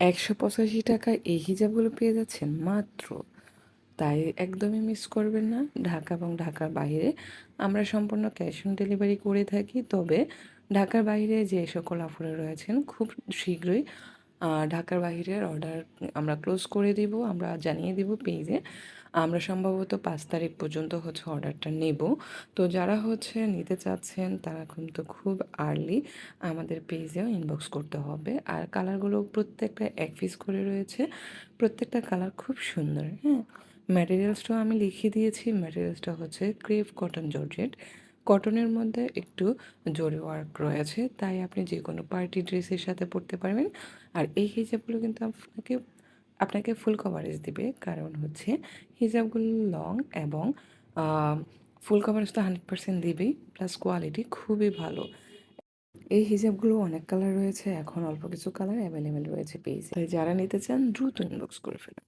একশো পঁচাশি টাকায় এই হিজাবগুলো পেয়ে যাচ্ছেন মাত্র। তাই একদমই মিস করবেন না। ঢাকা এবং ঢাকার বাইরে আমরা সম্পূর্ণ ক্যাশ অন ডেলিভারি করে থাকি। তবে ঢাকার বাইরে যে সকল অফারে রয়েছেন, খুব শীঘ্রই ঢাকার বাইরের অর্ডার আমরা ক্লোজ করে দিব, আমরা জানিয়ে দিব পেজে আমরা সম্ভবত পাঁচ তারিখ পর্যন্ত হচ্ছে অর্ডারটা নেব। তো যারা হচ্ছে নিতে চাচ্ছেন, তারা কিন্তু খুব আর্লি আমাদের পেজেও ইনবক্স করতে হবে। আর কালারগুলো প্রত্যেকটা এক পিস করে রয়েছে। প্রত্যেকটা কালার খুব সুন্দর হ্যাঁ? ম্যাটেরিয়ালসটাও আমি লিখিয়ে দিয়েছি। ম্যাটেরিয়ালসটা হচ্ছে ক্রেপ কটন জর্জেট কটনের মধ্যে একটু জরি ওয়ার্ক রয়েছে, তাই আপনি যে কোনো পার্টি ড্রেসের সাথে পরতে পারবেন। আর এই হিজাবগুলো কিন্তু আপনাকে আপনাকে ফুল কভারেজ দিবে। কারণ হচ্ছে হিজাবগুলো লং এবং ফুল কভারেজ তো হান্ড্রেড পার্সেন্ট দিবেই প্লাস কোয়ালিটি খুবই ভালো। এই হিজাবগুলো অনেক কালার রয়েছে, এখন অল্প কিছু কালার অ্যাভেলেবেল রয়েছে পেজে তাই যারা নিতে চান, দ্রুত ইনবক্স করে ফেলুন।